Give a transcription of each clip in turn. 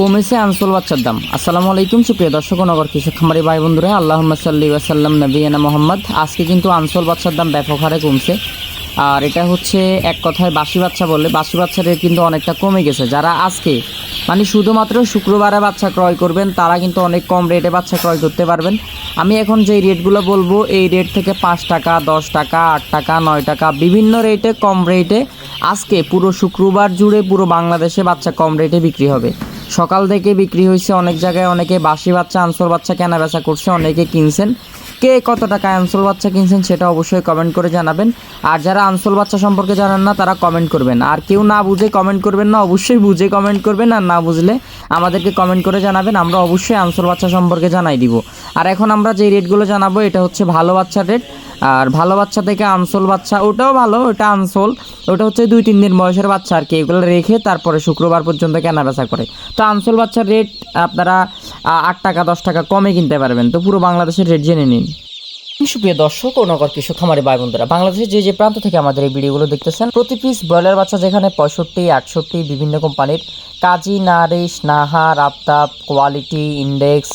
কমেছে আনসোল বাচ্চার দাম। আসসালামু আলাইকুম, সুপ্রিয় দর্শক নগর কৃষক, খামারি ভাই বন্ধুরা আল্লাহ সাল্লি ওয়াসাল্লাম নবীনা মোহাম্মদ। আজকে কিন্তু আনসোল বাচ্চার দাম ব্যাপক হারে কমছে। আর এটা হচ্ছে এক কথায় বাসি বাচ্চা বললে বাসি বাচ্চার রেট কিন্তু অনেকটা কমে গেছে। যারা আজকে মানে শুধুমাত্র শুক্রবারে বাচ্চা ক্রয় করবেন, তারা কিন্তু অনেক কম রেটে বাচ্চা ক্রয় করতে পারবেন। আমি এখন যেই রেটগুলো বলব, এই রেট থেকে পাঁচ টাকা, দশ টাকা, আট টাকা, নয় টাকা, বিভিন্ন রেটে কম রেটে আজকে পুরো শুক্রবার জুড়ে পুরো বাংলাদেশে বাচ্চা কম রেটে বিক্রি হবে। সকাল থেকে বিক্রি হয়েছে অনেক জায়গায়, অনেকে বাসি বাচ্চা, আনসোল বাচ্চা কেনা বেচা করছে, অনেকে কিনছেন। কে কত টাকা আনসোল বাচ্চা কিনছেন সেটা অবশ্যই কমেন্ট করে জানাবেন। আর যারা আনসোল বাচ্চা সম্পর্কে জানেন না, তারা কমেন্ট করবেন। আর কেউ না বুঝে কমেন্ট করবেন না, অবশ্যই বুঝে কমেন্ট করবেন। আর না বুঝলে আমাদেরকে কমেন্ট করে জানাবেন, আমরা অবশ্যই আনসোল বাচ্চা সম্পর্কে জানাই দিব। আর এখন আমরা যে রেটগুলো জানাব, এটা হচ্ছে ভালো বাচ্চার রেট আর ভালো বাচ্চা থেকে আনসোল বাচ্চা, ওটাও ভালো, ওটা আনসোল। ওটা হচ্ছে দুই, তিন দিন বয়সের বাচ্চা আর কি, এগুলো রেখে তারপরে শুক্রবার পর্যন্ত কেনা বেচা করে। তো আনসোল বাচ্চার রেট আপনারা আট টাকা, দশ টাকা কমে কিনতে পারবেন। তো পুরো বাংলাদেশের রেট জেনে নিন। সুপ্রিয় দর্শক ও নগর কৃষক, খামারি ভাই বন্ধুরা বাংলাদেশের যে যে প্রান্ত থেকে আমাদের এই ভিডিওগুলো দেখতেছেন, প্রতি পিস ব্রয়লার বাচ্চা যেখানে পঁয়ষট্টি, আটষট্টি বিভিন্ন কোম্পানির Kazi, Nourish, Nahar, Aftab quality index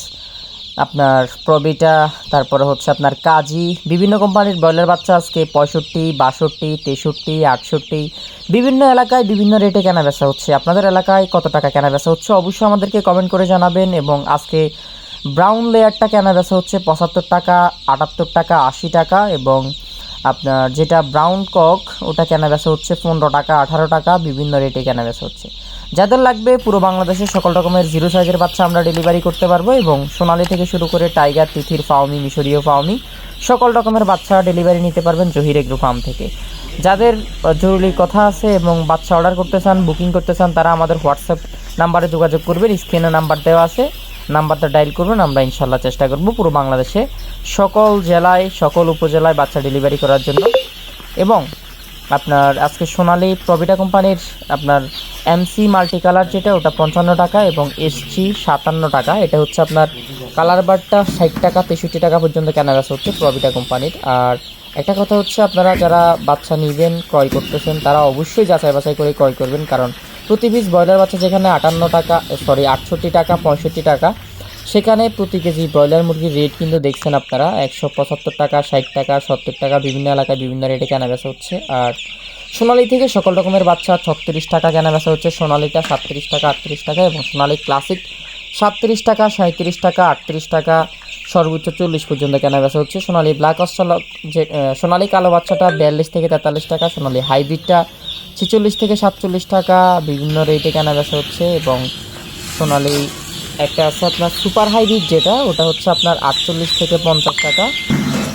আপনার প্রবিটা, তারপরে হচ্ছে আপনার কাজী, বিভিন্ন কোম্পানির ব্রয়লার বাচ্চা আজকে পঁয়ষট্টি, বাষট্টি, তেষট্টি, আটষট্টি, বিভিন্ন এলাকায় বিভিন্ন রেটে কেনা বেচা হচ্ছে। আপনাদের এলাকায় কত টাকা কেনা বেচা হচ্ছে অবশ্যই আমাদেরকে কমেন্ট করে জানাবেন এবং আজকে ব্রাউন লেয়ারটা কেনা বেচা হচ্ছে পঁচাত্তর টাকা, আটাত্তর টাকা, আশি টাকা এবং আপনার যেটা ব্রাউন কক, ওটা কেনা বেচা হচ্ছে পনেরো টাকা, আঠারো টাকা, বিভিন্ন রেটে কেনা বেচা হচ্ছে। যাদের লাগবে পুরো বাংলাদেশের সকল রকমের জিরো সাইজের বাচ্চা আমরা ডেলিভারি করতে পারব এবং সোনালি থেকে শুরু করে টাইগার, তিথির ফাউমি মিশরীয় ফাউমি সকল রকমের বাচ্চা ডেলিভারি নিতে পারবেন জহির এগ্রো ফার্ম থেকে। যাদের জরুরি কথা আছে এবং বাচ্চা অর্ডার করতে চান, বুকিং করতে চান, তারা আমাদের হোয়াটসঅ্যাপ নাম্বারে যোগাযোগ করবেন স্ক্রিনে নাম্বার দেওয়া আছে। নাম্বারটা ডায়াল করবেন, আমরা ইনশাল্লাহ চেষ্টা করব পুরো বাংলাদেশে সকল জেলায়, সকল উপজেলায় বাচ্চা ডেলিভারি করার জন্য। এবং আপনার আজকে সোনালি প্রভিটা কোম্পানির আপনার এমসি মাল্টি কালার যেটা, ওটা পঞ্চান্ন টাকা এবং এসজি সাতান্ন টাকা। এটা হচ্ছে আপনার কালার বারটা ষাট টাকা, তেষট্টি টাকা পর্যন্ত কেনা বেচা হচ্ছে প্রভিটা কোম্পানির। আর একটা কথা হচ্ছে, আপনারা যারা বাচ্চা নেবেন, ক্রয় করতেছেন, তারা অবশ্যই যাচাই বাছাই করে ক্রয় করবেন। কারণ প্রতি পিস ব্রয়লার বাচ্চা যেখানে আটান্ন টাকা সরি আটষট্টি টাকা, পঁয়ষট্টি টাকা সেখানে প্রতি কেজি ব্রয়লার মুরগির রেট কিন্তু দেখছেন আপনারা, একশো পঁচাত্তর টাকা, ষাট টাকা, সত্তর টাকা, বিভিন্ন এলাকায় বিভিন্ন রেটে কেনা বেচা হচ্ছে। আর সোনালি থেকে সকল রকমের বাচ্চা ছত্রিশ টাকা কেনা বেচা হচ্ছে, সোনালিটা সাতত্রিশ টাকা, আটত্রিশ টাকা এবং সোনালি ক্লাসিক সাতত্রিশ টাকা সাঁত্রিশ টাকা, আটত্রিশ টাকা, সর্বোচ্চ চল্লিশ পর্যন্ত কেনা বেচা হচ্ছে। সোনালি ব্ল্যাক অস্ট্রালক যে সোনালি কালো বাচ্চাটা বিয়াল্লিশ থেকে তেতাল্লিশ টাকা, সোনালি হাইব্রিডটা ছেচল্লিশ থেকে সাতচল্লিশ টাকা, বিভিন্ন রেটে কেনা বেচা হচ্ছে এবং সোনালি একটা আছে আপনার সুপার হাইব্রিড যেটা, ওটা হচ্ছে আপনার আটচল্লিশ থেকে পঞ্চাশ টাকা।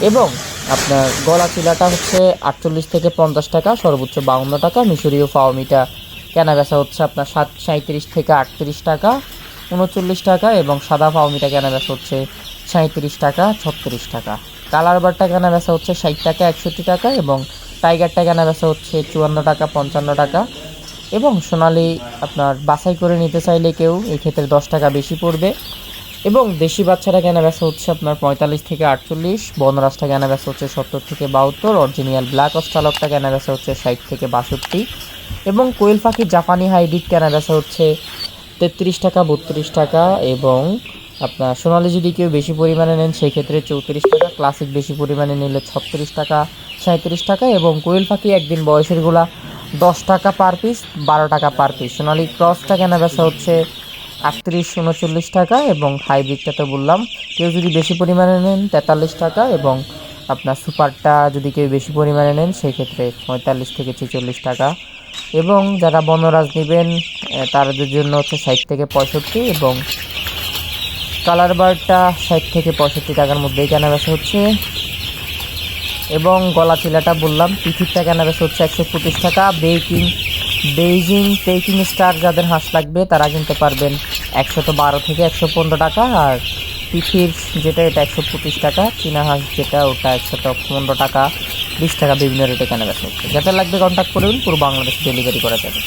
এবং আপনার গলা চিলাটা হচ্ছে আটচল্লিশ থেকে পঞ্চাশ টাকা, সর্বোচ্চ বাউন্ন টাকা। মিশরীয় ফাওমিটা কেনা বেচা হচ্ছে আপনার সাত সাঁত্রিশ থেকে আটত্রিশ টাকা, উনচল্লিশ টাকা এবং সাদা ফাওমিটা কেনা বেচা হচ্ছে সাঁত্রিশ টাকা, ছত্রিশ টাকা। কালার বারটা কেনা বেচা হচ্ছে ষাট টাকা, একষট্টি টাকা এবং টাইগারটা কেনা বেচা হচ্ছে চুয়ান্ন টাকা, পঞ্চান্ন টাকা। এবং সোনালি আপনার বাছাই করে নিতে চাইলে কেউ এই ক্ষেত্রে দশ টাকা বেশি পড়বে। এবং দেশি বাচ্চারা কেনা বেচা হচ্ছে আপনার পঁয়তাল্লিশ থেকে আটচল্লিশ, বনরাজটা কেনা বেচা হচ্ছে সত্তর থেকে বাহাত্তর, অরিজিনাল ব্ল্যাক অস্টালকটা কেনা বেচা হচ্ছে ষাট থেকে বাষট্টি। এবং কোয়েল পাখি জাপানি হাইব্রিড কেনা বেচা হচ্ছে তেত্রিশ টাকা, বত্রিশ টাকা এবং আপনার সোনালি যদি কেউ বেশি পরিমাণে নেন সেই ক্ষেত্রে চৌত্রিশ টাকা, ক্লাসিক বেশি পরিমাণে নিলে ছত্রিশ টাকা সাঁত্রিশ টাকা এবং কোয়েল পাখি একদিন বয়সেরগুলা দশ টাকা পার পিস, বারো টাকা পার পিস। সোনালি ক্রসটা কেনা বেচা হচ্ছে আটত্রিশ, উনচল্লিশ টাকা এবং হাইব্রিডটা তো বললাম। কেউ যদি বেশি পরিমাণে নেন, তেতাল্লিশ টাকা এবং আপনার সুপারটা যদি কেউ বেশি পরিমাণে নেন সেই ক্ষেত্রে পঁয়তাল্লিশ থেকে ছেচল্লিশ টাকা। এবং যারা বনরাজ নেবেন তাদের জন্য হচ্ছে ষাট থেকে পঁয়ষট্টি এবং কালার বারটা ষাট থেকে পঁয়ষট্টি টাকার মধ্যেই কেনা বেচা হচ্ছে। এবং গলা চিলাটা বললাম পিঠিরটা কেনা বেচা হচ্ছে একশো পঁচিশ টাকা? বেকিং বেইজিং পেকিং স্টার যাদের হাঁস লাগবে, তারা কিনতে পারবেন একশত বারো থেকে একশো পনেরো টাকা, আর পিঠির যেটা, এটা একশো পঁচিশ টাকা, চীনা হাঁস যেটা, ওটা একশত পনেরো টাকা, বিশ টাকা বিভিন্ন রেটে কেনা হচ্ছে। যাদের লাগবে কন্ট্যাক্ট করবেন পুরো বাংলাদেশে ডেলিভারি করা যাবে।